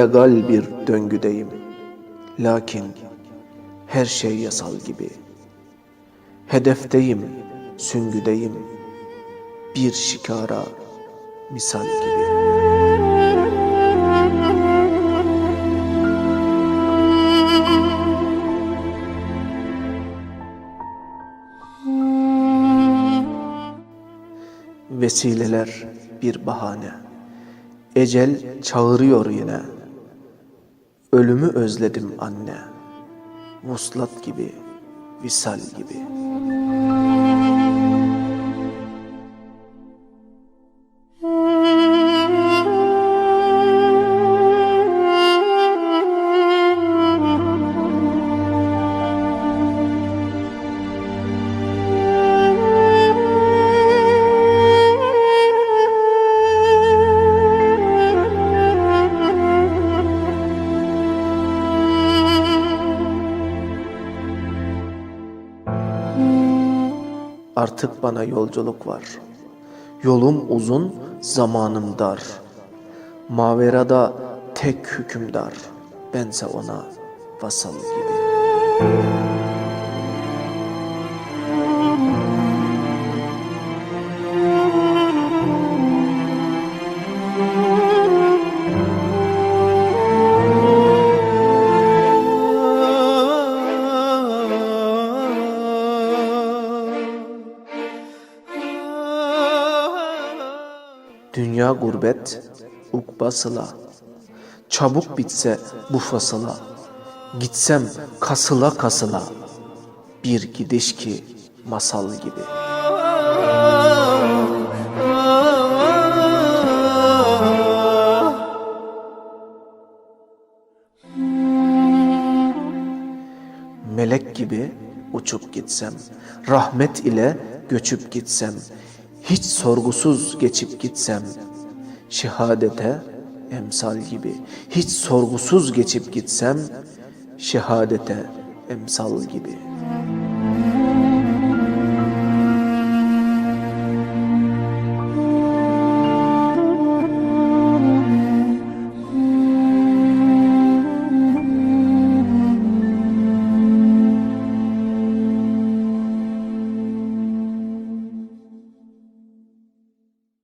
illegal bir döngüdeyim. Lakin her şey yasal gibi. Hedefteyim, süngüdeyim. Bir şikara misal gibi. Vesileler bir bahane. Ecel çağırıyor yine. Ölümü özledim anne. Vuslat gibi, visal gibi. Artık bana yolculuk var. Yolum uzun, zamanım dar. Maverada tek hükümdar. Bense ona vasal gibi. Dünya gurbet, ukba sıla. Çabuk bitse bu fasıla. Gitsem kasıla kasıla. Bir gidiş ki masal gibi. Melek gibi uçup gitsem, rahmet ile göçüp gitsem, hiç sorgusuz geçip gitsem, şehadete emsal gibi, hiç sorgusuz geçip gitsem, şehadete emsal gibi.''